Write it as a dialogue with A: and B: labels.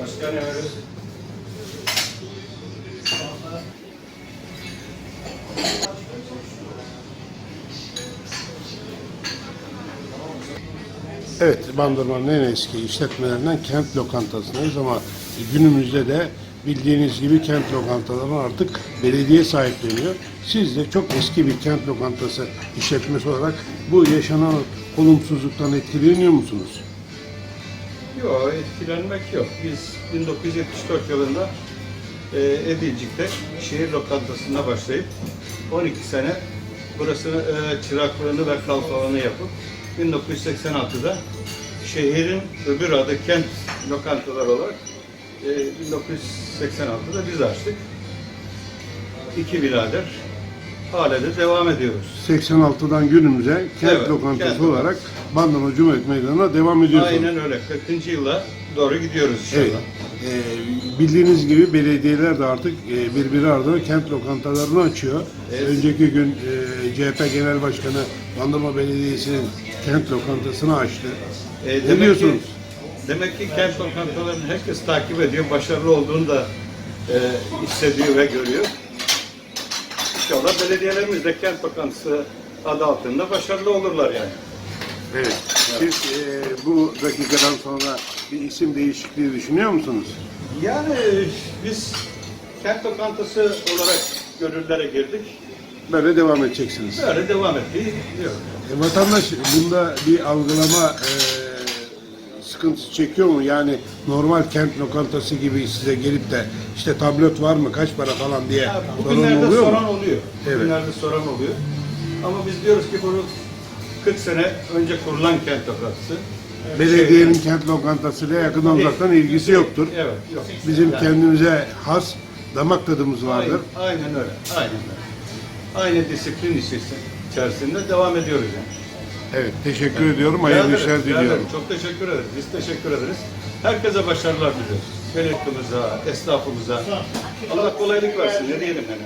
A: Başka ne veririz? Evet, Bandırma'nın en eski işletmelerinden kent lokantasındayız ama günümüzde de bildiğiniz gibi kent lokantalarına artık belediye sahipleniyor. Siz de çok eski bir kent lokantası işletmesi olarak bu yaşanan olumsuzluktan etkileniyor musunuz?
B: Yok, etkilenmek yok. Biz 1974 yılında e, Edilcik'te şehir lokantasında başlayıp 12 sene burasını e, çıraklığını ve kalfalığını yapıp 1986'da şehrin öbür adı kent lokantaları olarak e, 1986'da biz açtık. İki birader hala da devam ediyoruz.
A: 86'dan günümüze kent
B: Evet,
A: lokantası
B: kent
A: olarak Bandırma Cumhuriyet Meydanı'na devam ediyorsunuz.
B: Aynen öyle. 40. yıla doğru gidiyoruz inşallah.
A: Evet. Ee, bildiğiniz gibi belediyeler de artık e, birbiri ardına kent lokantalarını açıyor.
B: Evet.
A: Önceki gün e, CHP Genel Başkanı Bandırma Belediyesi'nin kent lokantasını açtı.
B: E,
A: ne
B: demek
A: diyorsunuz?
B: Ki, demek ki kent lokantalarını herkes takip ediyor. Başarılı olduğunu da e, hissediyor ve görüyor. İnşallah belediyelerimiz de kent lokantası adı altında başarılı olurlar yani.
A: Evet. Siz e, bu dakikadan sonra bir isim değişikliği düşünüyor musunuz?
B: Yani biz kent lokantası olarak gönüllere girdik.
A: Böyle devam edeceksiniz.
B: Böyle devam ettiği diyor.
A: E, vatandaş bunda bir algılama e, sıkıntısı çekiyor mu? Yani normal kent lokantası gibi size gelip de işte tablet var mı, kaç para falan diye
B: Ya,
A: sorun oluyor
B: soran
A: mu?
B: oluyor.
A: Evet.
B: Bugünlerde soran oluyor. Ama biz diyoruz ki bunu 40 sene önce kurulan kent lokantası.
A: Belediyenin kent lokantasıyla yakından uzaktan ilgisi yoktur.
B: Evet, yok.
A: Bizim
B: Yani-
A: kendimize has damak tadımız vardır.
B: Aynen, aynen öyle. Aynen öyle. Aynı disiplin içerisinde devam ediyoruz yani.
A: Evet, teşekkür ediyorum. Hayırlı işler diliyorum.
B: ederim. Çok teşekkür ederiz. Biz teşekkür ederiz. Herkese başarılar diliyoruz. Yönetimimize, esnafımıza. Allah kolaylık versin. Ne diyelim yani.